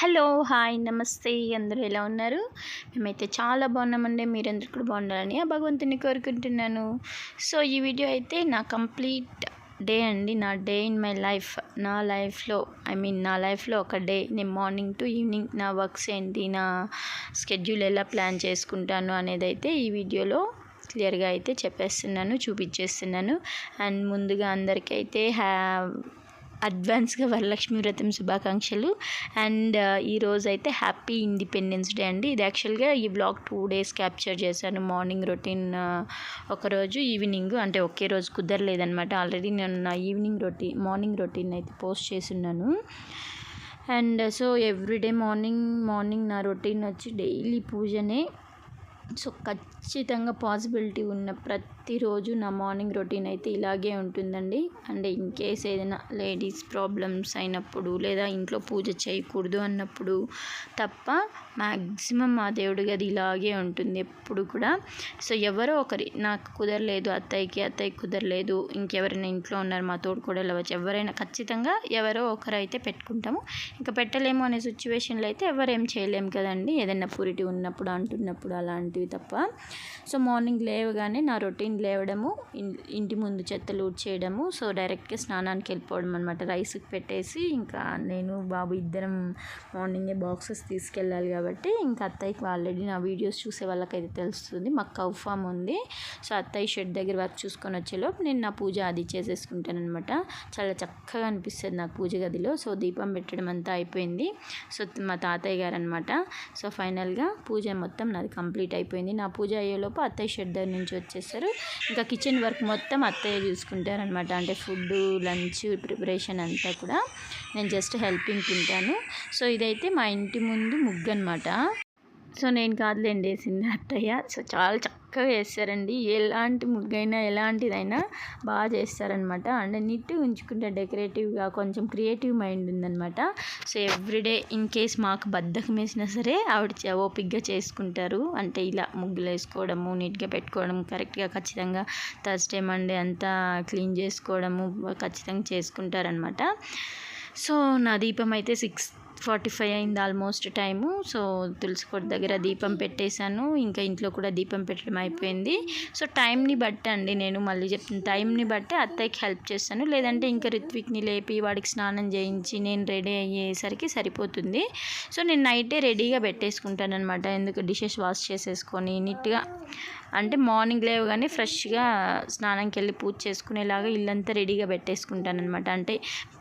Hello hi నమస్తే. అందరూ ఎలా ఉన్నారు? మేమైతే చాలా బాగున్నామండి. మీరందరూ కూడా బాగుండాలని ఆ భగవంతుని కోరుకుంటున్నాను. సో ఈ వీడియో అయితే నా కంప్లీట్ డే అండి. నా డే ఇన్ మై లైఫ్. నా లైఫ్లో ఐ మీన్ నా లైఫ్లో ఒక డే. నేను మార్నింగ్ టు ఈవినింగ్ నా వర్క్స్ ఏంటి నా స్కెడ్యూల్ ఎలా ప్లాన్ చేసుకుంటాను అనేది అయితే ఈ వీడియోలో క్లియర్గా అయితే చెప్పేస్తున్నాను చూపించేస్తున్నాను. అండ్ ముందుగా అందరికీ అయితే హ్యా అడ్వాన్స్గా వరలక్ష్మి వ్రతం శుభాకాంక్షలు. అండ్ ఈరోజు అయితే హ్యాపీ ఇండిపెండెన్స్ డే అండి. ఇది యాక్చువల్గా ఈ బ్లాగ్ టూ డేస్ క్యాప్చర్ చేశాను. మార్నింగ్ రొటీన్ ఒకరోజు ఈవినింగ్ అంటే ఒకే రోజు కుదరలేదనమాట ఆల్రెడీ నేను నా ఈవినింగ్ రొటీన్ మార్నింగ్ రొటీన్ అయితే పోస్ట్ చేస్తున్నాను. And so everyday morning morning నా రొటీన్ వచ్చి డైలీ పూజనే. సో ఖచ్చితంగా ఖచ్చితంగా పాసిబిలిటీ ఉన్న ప్రతిరోజు నా మార్నింగ్ రొటీన్ అయితే ఇలాగే ఉంటుందండి. అంటే ఇన్ కేస్ ఏదైనా లేడీస్ ప్రాబ్లమ్స్ అయినప్పుడు లేదా ఇంట్లో పూజ చేయకూడదు అన్నప్పుడు తప్ప మ్యాక్సిమం మా దేవుడి గది ఇలాగే ఉంటుంది ఎప్పుడు కూడా. సో ఎవరో ఒకరి నాకు కుదరలేదు అత్తయ్యకి అత్తయ్యకి కుదరలేదు ఇంకెవరైనా ఇంట్లో ఉన్నారు మా తోడు కూడా వెళ్ళవచ్చు ఎవరైనా ఖచ్చితంగా ఎవరో ఒకరు అయితే పెట్టుకుంటాము. ఇంకా పెట్టలేము అనే సిచ్యువేషన్లో అయితే ఎవరేం చేయలేము కదండి. ఏదైనా పూరిటీ ఉన్నప్పుడు అంటున్నప్పుడు అలాంటివి తప్ప. సో మార్నింగ్ లేవగానే నా రొటీన్ లేవడము ఇంటి ముందు చెత్తలు ఊడ్చేయడము సో డైరెక్ట్గా స్నానానికి వెళ్ళిపోవడం అనమాట రైస్కి పెట్టేసి ఇంకా నేను బాబు ఇద్దరం మార్నింగే బాక్సెస్ తీసుకెళ్ళాలి కాబట్టి ఇంకా అత్తయ్యకి ఆల్రెడీ నా వీడియోస్ చూసే వాళ్ళకైతే తెలుస్తుంది. మాకు కౌ ఫామ్ ఉంది. సో అత్తయ్య షెడ్ దగ్గర వర్క్ చూసుకొని వచ్చేలోపు నేను నా పూజ అది చేసేసుకుంటాను అనమాట చాలా చక్కగా అనిపిస్తుంది నాకు పూజ గదిలో. సో దీపం పెట్టడం అంతా అయిపోయింది. సో మా తాతయ్య గారు అనమాట సో ఫైనల్గా పూజ మొత్తం నాది కంప్లీట్ అయిపోయింది. నా పూజ అయ్యేలోపు అత్తయ్య షెడ్ దగ్గర నుంచి వచ్చేస్తారు. ఇంకా కిచెన్ వర్క్ మొత్తం అత్తయ్య చూసుకుంటారనమాట అంటే ఫుడ్ లంచ్ ప్రిపరేషన్ అంతా కూడా నేను జస్ట్ హెల్పింగ్ ఉంటాను సో ఇదైతే మా ఇంటి ముందు ముగ్గు అనమాట సో నేను కాదులేండి వేసింది అత్తయ్య. సో చాలా చక్కగా చేస్తారండి. ఎలాంటి ముగ్గైనా ఎలాంటిదైనా బాగా చేస్తారనమాట. అండ్ నీట్గా ఉంచుకుంటే డెకరేటివ్గా కొంచెం క్రియేటివ్ మైండ్ ఉందనమాట. సో ఎవ్రీడే ఇన్ కేస్ మాకు బద్దకం వేసినా సరే ఆవిడ ఓపిక్గా చేసుకుంటారు. అంటే ఇలా ముగ్గులు వేసుకోవడము నీట్గా పెట్టుకోవడం కరెక్ట్గా ఖచ్చితంగా థర్స్డే మండే అంతా క్లీన్ చేసుకోవడము ఖచ్చితంగా చేసుకుంటారనమాట. సో నా దీపం అయితే సిక్స్ ఫార్టీ ఫైవ్ అయింది ఆల్మోస్ట్ టైము. సో తులసి కోట దగ్గర దీపం పెట్టేశాను. ఇంకా ఇంట్లో కూడా దీపం పెట్టడం అయిపోయింది. సో టైంని బట్టి అండి నేను మళ్ళీ చెప్తాను టైంని బట్టి అత్తయ్యకి హెల్ప్ చేస్తాను. లేదంటే ఇంకా రిత్విక్ని లేపి వాడికి స్నానం చేయించి నేను రెడీ అయ్యేసరికి సరిపోతుంది. సో నేను నైటే రెడీగా పెట్టేసుకుంటాను అనమాట ఎందుకు డిషెస్ వాష్ చేసేసుకొని నీట్గా అంటే మార్నింగ్ లేవగానే ఫ్రెష్గా స్నానంకి వెళ్ళి పూజ చేసుకునేలాగా ఇల్లంతా రెడీగా పెట్టేసుకుంటాను అనమాట అంటే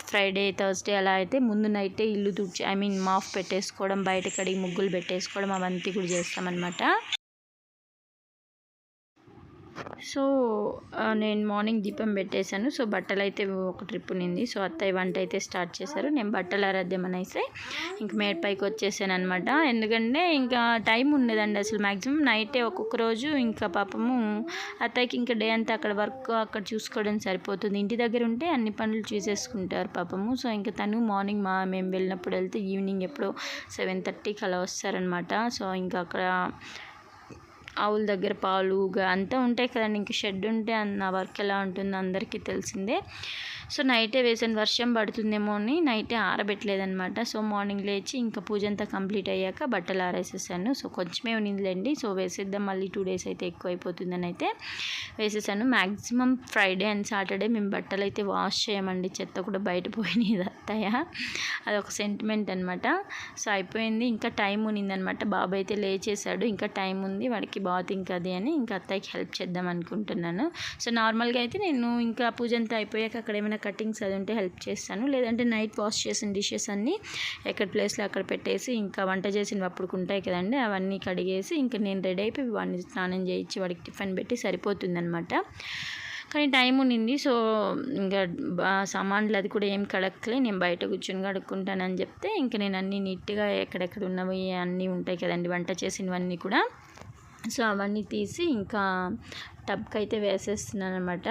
ఫ్రైడే థర్స్డే అలా అయితే ముందు నైటే ఇల్లు తుడిచి ఐ మీన్ మాఫ్ పెట్టేసుకోవడం బయట కడిగి ముగ్గులు పెట్టేసుకోవడం అవంతా కూడా చేస్తామన్నమాట. సో నేను మార్నింగ్ దీపం పెట్టేశాను. సో బట్టలు అయితే ఒక ట్రిప్ నింది సో అత్తయ్య వంట అయితే స్టార్ట్ చేశారు. నేను బట్టలు ఆరాధ్యం అనేసి ఇంక మేడపైకి వచ్చేసాను అనమాట ఎందుకంటే ఇంకా టైం ఉండదండి అసలు మ్యాక్సిమం నైటే ఒక్కొక్క రోజు ఇంకా పాపము అత్తయ్యకి ఇంకా డే అంతా అక్కడ వర్క్ అక్కడ చూసుకోవడం సరిపోతుంది. ఇంటి దగ్గర ఉంటే అన్ని పనులు చూసేసుకుంటారు పాపము. సో ఇంకా తను మార్నింగ్ మా మేము వెళ్ళినప్పుడు వెళ్తే ఈవినింగ్ ఎప్పుడో సెవెన్ థర్టీకి అలా వస్తారనమాట సో ఇంకా అక్కడ ఆవుల దగ్గర పాలు అంతా ఉంటాయి కదండి. ఇంక షెడ్ ఉంటే నా వర్క్ ఎలా ఉంటుందో అందరికీ తెలిసిందే. సో నైటే వేసాను వర్షం పడుతుందేమో అని నైటే ఆరబెట్టలేదనమాట సో మార్నింగ్ లేచి ఇంకా పూజ అంతా కంప్లీట్ అయ్యాక బట్టలు ఆరేసేసాను. సో కొంచెమే ఉన్నిందిలేండి. సో వేసేద్దాం. మళ్ళీ టూ డేస్ అయితే ఎక్కువ అయిపోతుందని అయితే వేసేసాను. మ్యాక్సిమం ఫ్రైడే అండ్ సాటర్డే మేము బట్టలు అయితే వాష్ చేయమండి. చెత్త కూడా బయట పోయినాయి అత్తయ్య. అదొక సెంటిమెంట్ అనమాట సో అయిపోయింది. ఇంకా టైం ఉన్నిందనమాట బాబు అయితే లేచేసాడు ఇంకా టైం ఉంది. వాడికి బాతింగ్ అది అని ఇంకా అత్తయ్యకి హెల్ప్ చేద్దాం అనుకుంటున్నాను. సో నార్మల్గా అయితే నేను ఇంకా పూజ అంతా అయిపోయాక అక్కడ ఏమైనా కటింగ్స్ అది ఉంటే హెల్ప్ చేస్తాను. లేదంటే నైట్ వాష్ చేసిన డిషెస్ అన్నీ ఎక్కడ ప్లేస్లో అక్కడ పెట్టేసి ఇంకా వంట చేసిన అప్పుడు ఉంటాయి కదండి అవన్నీ కడిగేసి ఇంకా నేను రెడీ అయిపోయి వాడిని స్నానం చేయించి వాడికి టిఫిన్ పెట్టి సరిపోతుందనమాట కానీ టైం ఉండింది సో ఇంకా సామాన్లు అది కూడా ఏం కడక్కలే. నేను బయట కూర్చొని కడుక్కుంటానని చెప్తే ఇంకా నేను అన్నీ నీట్గా ఎక్కడెక్కడ ఉన్నవి అన్నీ ఉంటాయి కదండి వంట చేసినవన్నీ కూడా. సో అవన్నీ తీసి ఇంకా టబ్కి అయితే వేసేస్తున్నాను అనమాట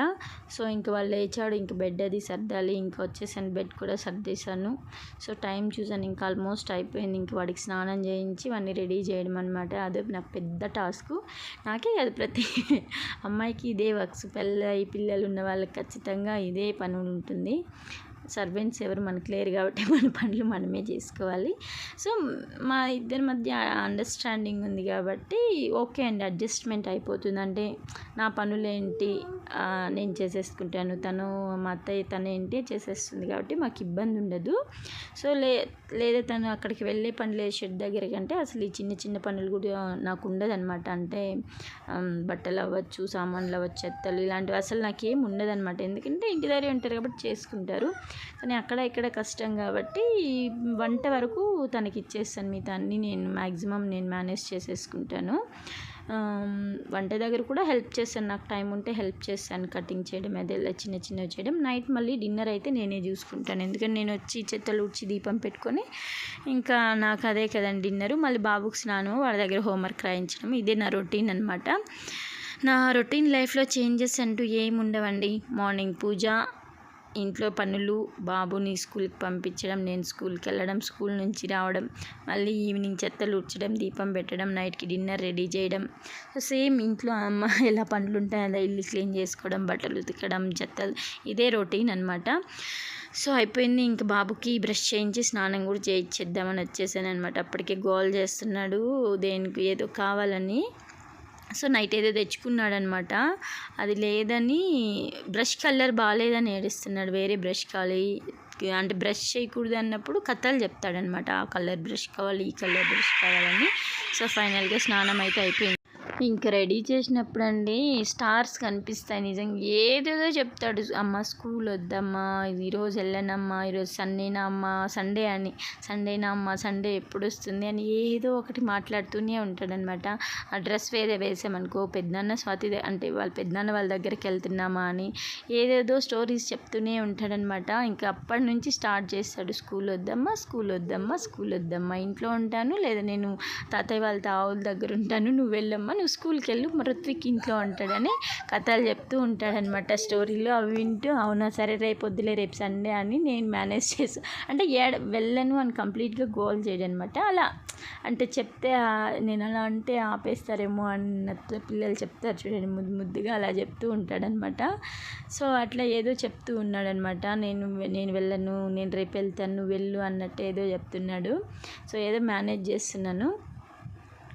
సో ఇంక వాళ్ళు లేచాడు ఇంక బెడ్ అది సర్దాలి. ఇంక వచ్చేసాను. బెడ్ కూడా సర్దేశాను. సో టైం చూసాను ఇంకా ఆల్మోస్ట్ అయిపోయింది. ఇంక వాడికి స్నానం చేయించి వాడిని రెడీ చేయడం అనమాట అదే నా పెద్ద టాస్క్. నాకే కాదు ప్రతి అమ్మాయికి ఇదే వర్క్స్. పిల్ల పిల్లలు ఉన్న వాళ్ళకి ఖచ్చితంగా ఇదే పని ఉంటుంది. సర్వెంట్స్ ఎవరు మనకు లేరు కాబట్టి మన పనులు మనమే చేసుకోవాలి. సో మా ఇద్దరి మధ్య అండర్స్టాండింగ్ ఉంది కాబట్టి ఓకే అండి అడ్జస్ట్మెంట్ అయిపోతుంది. అంటే నా పనులు ఏంటి నేను చేసేసుకుంటాను. తను మా అత్తయ్య తను ఏంటి చేసేస్తుంది కాబట్టి మాకు ఇబ్బంది ఉండదు. సో లే లేదా తను అక్కడికి వెళ్ళే పనులు షెడ్ దగ్గర కంటే అసలు ఈ చిన్న చిన్న పనులు కూడా నాకు ఉండదు అనమాట అంటే బట్టలు అవ్వచ్చు సామాన్లు అవ్వచ్చు చెత్తలు ఇలాంటివి అసలు నాకేం ఉండదు అనమాట ఎందుకంటే ఇంటి దగ్గరే ఉంటారు కాబట్టి చేసుకుంటారు. కానీ అక్కడ ఇక్కడ కష్టం కాబట్టి వంట వరకు తనకి ఇచ్చేస్తాను మిగతా అన్నీ నేను మ్యాక్సిమం నేను మేనేజ్ చేసేసుకుంటాను. వంట దగ్గర కూడా హెల్ప్ చేస్తాను. నాకు టైం ఉంటే హెల్ప్ చేస్తాను. కటింగ్ చేయడం అదే చిన్న చిన్నవి చేయడం. నైట్ మళ్ళీ డిన్నర్ అయితే నేనే చూసుకుంటాను. ఎందుకంటే నేను వచ్చి చెత్తలు ఉడిచి దీపం పెట్టుకొని ఇంకా నాకు అదే కదండి డిన్నరు మళ్ళీ బాబుకి స్నానం వాళ్ళ దగ్గర హోంవర్క్ రాయించడం ఇదే నా రొటీన్ అనమాట నా రొటీన్ లైఫ్లో చేంజెస్ అంటూ ఏమి ఉండవండి మార్నింగ్ పూజ ఇంట్లో పనులు బాబుని స్కూల్కి పంపించడం నేను స్కూల్కి వెళ్ళడం స్కూల్ నుంచి రావడం మళ్ళీ ఈవినింగ్ చెత్తలు ఉడ్చడం దీపం పెట్టడం నైట్కి డిన్నర్ రెడీ చేయడం. సేమ్ ఇంట్లో అమ్మ ఎలా పనులు ఉంటాయి అలా ఇల్లు క్లీన్ చేసుకోవడం బట్టలు ఉతకడం చెత్తలు ఇదే రొటీన్ అనమాట సో అయిపోయింది. ఇంక బాబుకి బ్రష్ చేయించి స్నానం కూడా చేయించేద్దామని వచ్చేసాను అనమాట అప్పటికే గోల్ చేస్తున్నాడు దేనికి ఏదో కావాలని. సో నైట్ ఏదో తెచ్చుకున్నాడనమాట. అది లేదని బ్రష్ కలర్ బాగాలేదని ఏడుస్తున్నాడు. వేరే బ్రష్ కావాలి. అంటే బ్రష్ చేయకూడదు అన్నప్పుడు కథలు చెప్తాడనమాట. ఆ కలర్ బ్రష్ కావాలి ఈ కలర్ బ్రష్ కావాలని. సో ఫైనల్గా స్నానం అయితే అయిపోయింది. ఇంకా రెడీ చేసినప్పుడు అండి స్టార్స్ కనిపిస్తాయి నిజంగా. ఏదేదో చెప్తాడు. అమ్మ స్కూల్ వద్దమ్మా ఈరోజు వెళ్ళనమ్మా ఈరోజు సండేనా అమ్మ సండే అని సండేనా అమ్మ సండే ఎప్పుడు వస్తుంది అని ఏదో ఒకటి మాట్లాడుతూనే ఉంటాడనమాట ఆ డ్రెస్ వేరే వేసామనుకో పెద్దన్న స్వాతి అంటే వాళ్ళ పెద్దన్న వాళ్ళ దగ్గరికి వెళ్తున్నామా అని ఏదేదో స్టోరీస్ చెప్తూనే ఉంటాడనమాట ఇంకా అప్పటి నుంచి స్టార్ట్ చేస్తాడు. స్కూల్ వద్దమ్మా స్కూల్ వద్దమ్మా స్కూల్ వద్దమ్మా ఇంట్లో ఉంటాను. లేదా నేను తాతయ్య వాళ్ళ తావుల దగ్గర ఉంటాను నువ్వు వెళ్ళమ్మా నువ్వు స్కూల్కి వెళ్ళు ఋత్విక్ ఇంట్లో ఉంటాడని కథలు చెప్తూ ఉంటాడనమాట స్టోరీలు అవి వింటూ అవునా సరే రేపు వద్దులే రేపు సండే అని నేను మేనేజ్ చేసి అంటే ఏడ వెళ్ళను అని కంప్లీట్గా గోల్ చేయడనమాట అలా అంటే చెప్తే నేను అలా అంటే ఆపేస్తారేమో అన్నట్లు పిల్లలు చెప్తారు చూడండి ముద్దు ముద్దుగా అలా చెప్తూ ఉంటాడనమాట సో అట్లా ఏదో చెప్తూ ఉన్నాడనమాట నేను నేను వెళ్ళను నేను రేపు వెళ్తాను నువ్వు వెళ్ళు అన్నట్టు ఏదో చెప్తున్నాడు. సో ఏదో మేనేజ్ చేస్తున్నాను.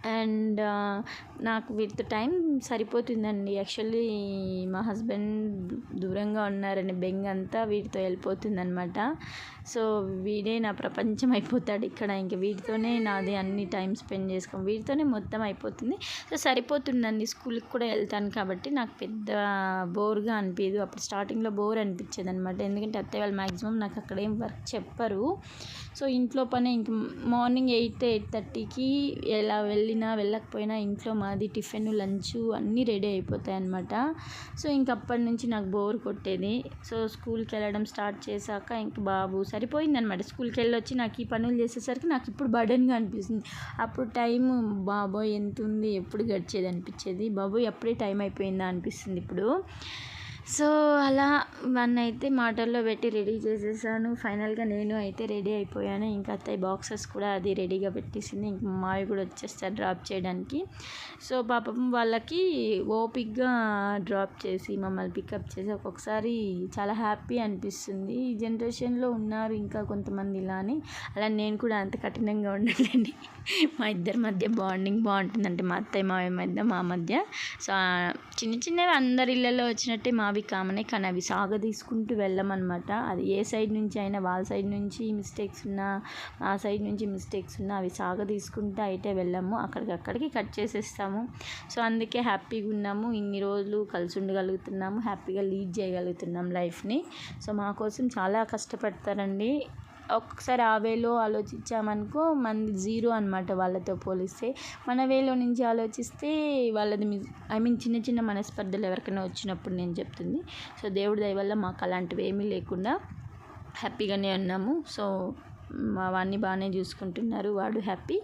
అండ్ నాకు విత్ టైం సరిపోతుందండి. యాక్చువల్లీ మా హస్బెండ్ దూరంగా ఉన్నారని బెంగ అంతా వీటితో వెళ్ళిపోతుందనమాట సో వీడే నా ప్రపంచం అయిపోతాడు ఇక్కడ. ఇంక వీటితోనే నాది అన్ని టైం స్పెండ్ చేసుకో వీటితోనే మొత్తం అయిపోతుంది. సో సరిపోతుందండి. స్కూల్కి కూడా వెళ్తాను కాబట్టి నాకు పెద్ద బోర్గా అనిపించదు అప్పుడు స్టార్టింగ్లో బోర్ అనిపించేది అనమాట ఎందుకంటే అత్తయ్య వాళ్ళు మ్యాక్సిమం నాకు అక్కడ ఏం వర్క్ చెప్పరు. సో ఇంట్లో పని ఇంక మార్నింగ్ ఎయిట్ ఎయిట్ థర్టీకి ఎలా వెళ్ళినా వెళ్ళకపోయినా ఇంట్లో మాది టిఫిన్ లంచ్ అన్నీ రెడీ అయిపోతాయి అనమాట సో ఇంక అప్పటి నుంచి నాకు బోర్ కొట్టేది. సో స్కూల్కి వెళ్ళడం స్టార్ట్ చేశాక ఇంక బాబు సరిపోయిందనమాట స్కూల్కి వెళ్ళొచ్చి నాకు ఈ పనులు చేసేసరికి నాకు ఇప్పుడు బర్డన్గా అనిపిస్తుంది. అప్పుడు టైం బాబోయ్ ఎంత ఉంది ఎప్పుడు గడిచేది అనిపించేది? బాబోయ్ అప్పుడే టైం అయిపోయిందా అనిపిస్తుంది ఇప్పుడు. సో అలా వన్ అయితే మాటల్లో పెట్టి రెడీ చేసేసాను. ఫైనల్గా నేను అయితే రెడీ అయిపోయాను. ఇంకా అత్తయ్య బాక్సెస్ కూడా అది రెడీగా పెట్టేసింది. ఇంక మా మావి కూడా వచ్చేస్తారు డ్రాప్ చేయడానికి. సో పాపం వాళ్ళకి ఓపిక్గా డ్రాప్ చేసి మమ్మల్ని పికప్ చేసి ఒక్కొక్కసారి చాలా హ్యాపీ అనిపిస్తుంది. ఈ జనరేషన్లో ఉన్నారు ఇంకా కొంతమంది ఇలా అని అలా నేను కూడా అంత కఠినంగా ఉండలేండి మా ఇద్దరి మధ్య బాండింగ్ బాగుంటుందంటే మా అత్తయ్య మావయ్య మధ్య మా మధ్య. సో చిన్న చిన్నవి అందరి ఇళ్ళలో వచ్చినట్టే అవి కామనే కానీ అవి సాగ తీసుకుంటూ వెళ్ళమన్నమాట. అది ఏ సైడ్ నుంచి అయినా వాళ్ళ సైడ్ నుంచి మిస్టేక్స్ ఉన్నా ఆ సైడ్ నుంచి మిస్టేక్స్ ఉన్నా అవి సాగ తీసుకుంటూ అయితే వెళ్ళాము. అక్కడికక్కడికి కట్ చేసేస్తాము. సో అందుకే హ్యాపీగా ఉన్నాము. ఇన్ని రోజులు కలిసి ఉండగలుగుతున్నాము హ్యాపీగా లీడ్ చేయగలుగుతున్నాం లైఫ్ని. సో మా కోసం చాలా కష్టపడతారండి. ఒకసారి ఆ వేలో ఆలోచించామనుకో మనది జీరో అనమాట వాళ్ళతో పోలిస్తే. మన వేలో నుంచి ఆలోచిస్తే వాళ్ళది ఐ మీన్ చిన్న చిన్న మనస్పర్ధలు ఎవరికైనా వచ్చినప్పుడు నేను చెప్తుంది. సో దేవుడి దయ వల్ల మాకు అలాంటివి ఏమీ లేకుండా హ్యాపీగానే ఉన్నాము. సో వాడిని బాగానే చూసుకుంటున్నారు. వాడు హ్యాపీ.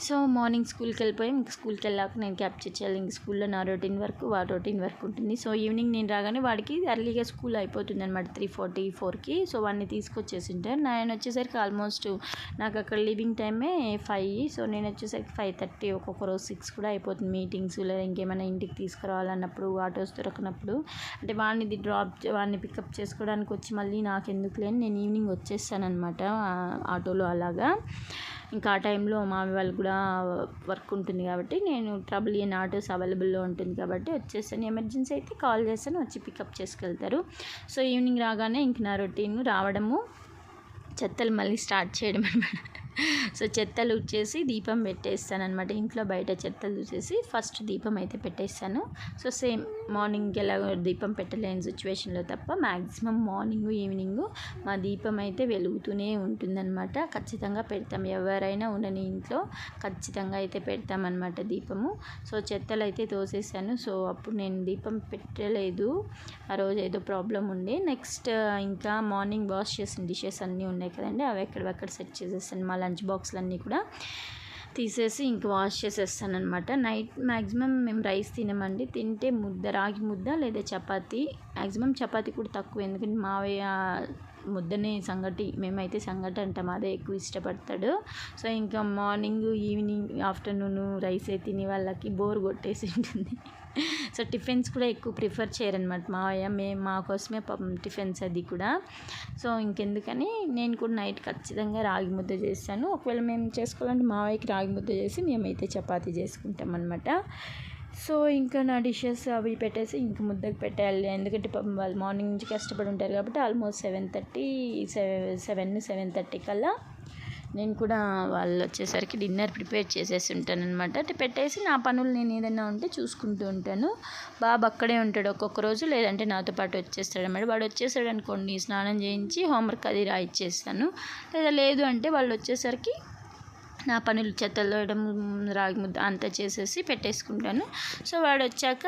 సో మార్నింగ్ స్కూల్కి వెళ్ళిపోయి ఇంక స్కూల్కి వెళ్ళాక నేను క్యాప్చర్ చేయాలి. ఇంక స్కూల్లో నా రొటీన్ వర్క్ వాడి రొటీన్ వర్క్ ఉంటుంది. సో ఈవినింగ్ నేను రాగానే వాడికి ఎర్లీగా స్కూల్ అయిపోతుంది అనమాట త్రీ ఫార్టీ ఫోర్కి. సో వాడిని తీసుకొచ్చేసి ఉంటారు నేను వచ్చేసరికి ఆల్మోస్ట్ నాకు అక్కడ లీవింగ్ టైమే ఫైవ్. సో నేను వచ్చేసరికి ఫైవ్ థర్టీ ఒక్కొక్క రోజు సిక్స్ కూడా అయిపోతుంది. మీటింగ్స్ లేదా ఇంకేమైనా ఇంటికి తీసుకురావాలన్నప్పుడు ఆటోస్ దొరకనప్పుడు. అంటే వాడిని డ్రాప్ వాడిని పికప్ చేసుకోవడానికి వచ్చి మళ్ళీ నాకు ఎందుకు లేని నేను ఈవినింగ్ వచ్చేస్తాను అనమాట ఆటోలో అలాగా. ఇంకా ఆ టైంలో మామి వాళ్ళు కూడా వర్క్ ఉంటుంది కాబట్టి నేను ట్రబుల్ ఇన్ ఆటోస్ అవైలబుల్లో ఉంటుంది కాబట్టి వచ్చేస్తాను. ఎమర్జెన్సీ అయితే కాల్ చేస్తాను వచ్చి పికప్ చేసుకెళ్తారు. సో ఈవినింగ్ రాగానే ఇంక నా రొటీన్ రావడము చెత్తలు మళ్ళీ స్టార్ట్ చేయడం అనమాట సో చెత్తలు వచ్చేసి దీపం పెట్టేస్తాను అనమాట ఇంట్లో బయట చెత్తలు చూసేసి ఫస్ట్ దీపం అయితే పెట్టేస్తాను. సో సేమ్ మార్నింగ్ ఎలా దీపం పెట్టలేని సిచ్యువేషన్లో తప్ప మ్యాక్సిమం మార్నింగ్ ఈవినింగ్ మా దీపం అయితే వెలుగుతూనే ఉంటుందన్నమాట. ఖచ్చితంగా పెడతాం. ఎవరైనా ఉండని ఇంట్లో ఖచ్చితంగా అయితే పెడతామన్నమాట దీపము. సో చెత్తలు అయితే తోసేసాను. సో అప్పుడు నేను దీపం పెట్టలేదు. ఆ రోజు ఏదో ప్రాబ్లం ఉండే. నెక్స్ట్ ఇంకా మార్నింగ్ వాష్ చేసిన డిషెస్ అన్నీ ఉన్నాయి కదండి. అవి ఎక్కడెక్కడ సెట్ చేసేసాను మళ్ళీ లంచ్ బాక్స్లన్నీ కూడా తీసేసి ఇంక వాష్ చేసేస్తాను అనమాట నైట్ మ్యాక్సిమం మేము రైస్ తినమండి. తింటే ముద్ద రాగి ముద్ద లేదా చపాతి. మ్యాక్సిమం చపాతి కూడా తక్కువ. ఎందుకంటే మావయ్య ముద్దనే సంగటి మేమైతే సంగటి అంటాం. అదే ఎక్కువ ఇష్టపడతాడు. సో ఇంకా మార్నింగ్ ఈవినింగ్ ఆఫ్టర్నూన్ రైస్ తిని వాళ్ళకి బోర్ కొట్టేసి ఉంటుంది. సో టిఫిన్స్ కూడా ఎక్కువ ప్రిఫర్ చేయరనమాట మావయ్య. మేము మా కోసమే పాపం టిఫిన్స్ అది కూడా. సో ఇంకెందుకని నేను కూడా నైట్ ఖచ్చితంగా రాగి ముద్ద చేస్తాను. ఒకవేళ మేము చేసుకోవాలంటే మావయ్యకి రాగి ముద్ద చేసి మేమైతే చపాతీ చేసుకుంటాం అనమాట సో ఇంకా నా డిషెస్ అవి పెట్టేసి ఇంక ముద్దకు పెట్టాలి ఎందుకంటే పాపం వాళ్ళు మార్నింగ్ నుంచి కష్టపడి ఉంటారు కాబట్టి almost seven thirty seven seven thirty కల్లా నేను కూడా వాళ్ళు వచ్చేసరికి డిన్నర్ ప్రిపేర్ చేసేసి ఉంటాను అనమాట అంటే పెట్టేసి నా పనులు నేను ఏదైనా ఉంటే చూసుకుంటూ ఉంటాను. బాబు అక్కడే ఉంటాడు ఒక్కొక్క రోజు లేదంటే నాతో పాటు వచ్చేస్తాడు అనమాట వాడు వచ్చేసాడు అనుకోండి స్నానం చేయించి హోంవర్క్ అది రాయిచ్చేస్తాను. లేదా లేదు అంటే వాళ్ళు వచ్చేసరికి నా పనులు చెత్తలు రాగి ముద్ద అంతా చేసేసి పెట్టేసుకుంటాను. సో వాడు వచ్చాక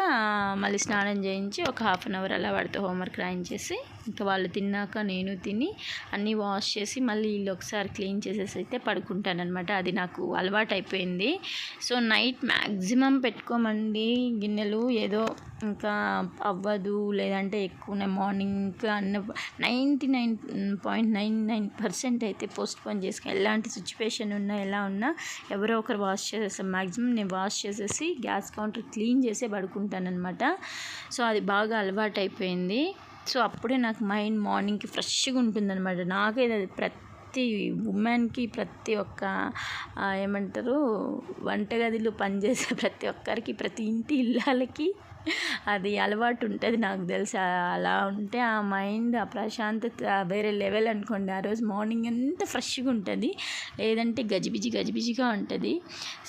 మళ్ళీ స్నానం చేయించి ఒక హాఫ్ అన్ అవర్ అలా వాడితో హోంవర్క్ రాయించేసి ఇంకా వాళ్ళు తిన్నాక నేను తిని అన్నీ వాష్ చేసి మళ్ళీ వీళ్ళు ఒకసారి క్లీన్ చేసేసి అయితే పడుకుంటానమాట అది నాకు అలవాటు అయిపోయింది సో నైట్ మ్యాక్సిమం పెట్టుకోమండి గిన్నెలు. ఏదో ఇంకా అవ్వదు లేదంటే ఎక్కువనే మార్నింగ్ అన్న ninety nine point nine nine percent అయితే పోస్ట్ పోన్ చేసుకుని ఎలాంటి సిచ్యువేషన్ ఉన్నా ఎలా ఉన్నా ఎవరో ఒకరు వాష్ చేసేస్తాం మ్యాక్సిమం నేను వాష్ చేసేసి గ్యాస్ కౌంటర్ క్లీన్ చేసే పడుకుంటానమాట సో అది బాగా అలవాటు అయిపోయింది సో అప్పుడే నాకు మైండ్ మార్నింగ్కి ఫ్రెష్గా ఉంటుందన్నమాట. నాకైతే అది ప్రతి ఉమెన్కి ప్రతి ఒక్క ఏమంటారు వంటగదిలో పనిచేసే ప్రతి ఒక్కరికి ప్రతి ఇంటి ఇళ్ళకి అది అలవాటు ఉంటుంది నాకు తెలుసు. అలా ఉంటే ఆ మైండ్ ఆ ప్రశాంతత వేరే లెవెల్ అనుకోండి. ఆ రోజు మార్నింగ్ అంతా ఫ్రెష్గా ఉంటుంది లేదంటే గజిబిజి గజిబిజిగా ఉంటుంది.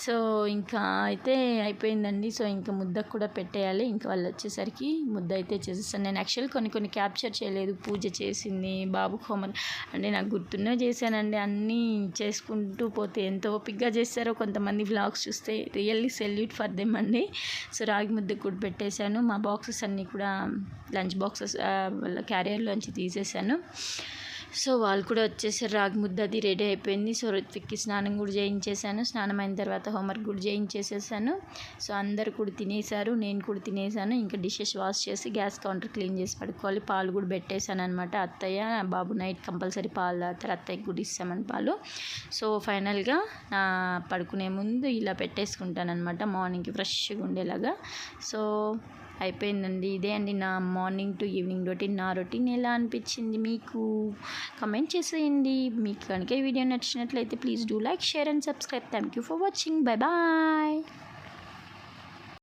సో ఇంకా అయితే అయిపోయిందండి. సో ఇంకా ముద్దకు కూడా పెట్టేయాలి. ఇంకా వాళ్ళు వచ్చేసరికి ముద్ద అయితే చేసేస్తాను. నేను యాక్చువల్ కొన్ని కొన్ని క్యాప్చర్ చేయలేదు. పూజ చేసింది బాబు హోమర్ అంటే నాకు గుర్తున్న చేశానండి. అన్నీ చేసుకుంటూ పోతే ఎంత ఓపిక్గా చేస్తారో కొంతమంది వ్లాగ్స్ చూస్తే రియల్లీ సెల్యూట్ ఫర్ దెమ్ అండి. సో రాగి ముద్ద కూడా పెట్టే పెట్టేశాను మా బాక్సెస్ అన్నీ కూడా లంచ్ బాక్సెస్ క్యారియర్లోంచి తీసేసాను. సో వాళ్ళు కూడా వచ్చేసారు. రాగి ముద్ద అది రెడీ అయిపోయింది. సో రుత్విక్కి స్నానం కూడా చేయించేశాను. స్నానం అయిన తర్వాత హోంవర్క్ కూడా చేయించేసేసాను. సో అందరు కూడా తినేసారు నేను కూడా తినేసాను ఇంకా డిషెస్ వాష్ చేసి గ్యాస్ కౌంటర్ క్లీన్ చేసి పడుకోవాలి. పాలు కూడా పెట్టేశాను అనమాట అత్తయ్య బాబు నైట్ కంపల్సరీ పాలు తాగుతారు. అత్తయ్యకి కూడా ఇస్తామని పాలు. సో ఫైనల్గా నా పడుకునే ముందు ఇలా పెట్టేసుకుంటాను అనమాట మార్నింగ్కి ఫ్రెష్గా ఉండేలాగా. సో అయిపోయిందండి. ఇదే అండి నా మార్నింగ్ టు ఈవినింగ్ రొటీన్. నా రొటీన్ ఎలా అనిపించింది మీకు? కమెంట్ చేసేయండి. మీకు కనుక ఈ వీడియో నచ్చినట్లయితే please do like share and subscribe. Thank you for watching. Bye bye.